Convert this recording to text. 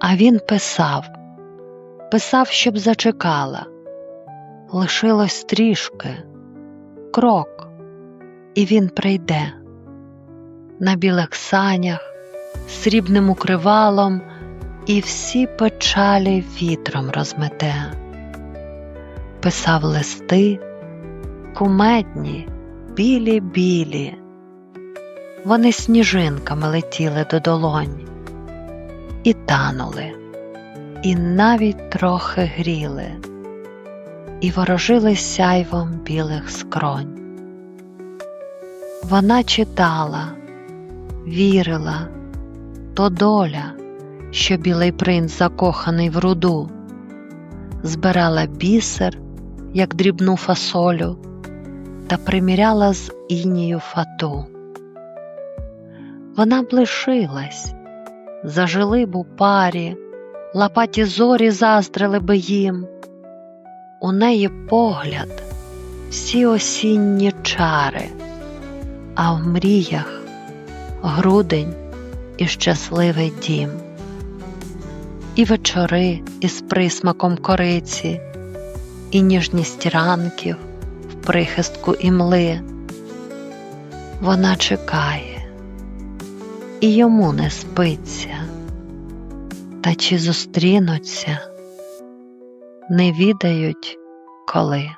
А він писав, писав, щоб зачекала. Лишилось трішки, крок, і він прийде на білих санях, срібним укривалом і всі печалі вітром розмете. Писав листи, кумедні, білі білі. Вони сніжинками летіли до долонь і танули, і навіть трохи гріли, і ворожили сяйвом білих скронь. Вона читала, вірила, то доля, що білий принц закоханий в руду, збирала бісер, як дрібну фасолю, та приміряла з інію фату. Вона б лишилась, зажили б у парі, лапаті зорі заздрили би їм. У неї погляд, всі осінні чари, а в мріях грудень і щасливий дім. І вечори із присмаком кориці, і ніжність ранків в прихистку імли. Вона чекає, і йому не спиться, та чи зустрінуться, не відають коли.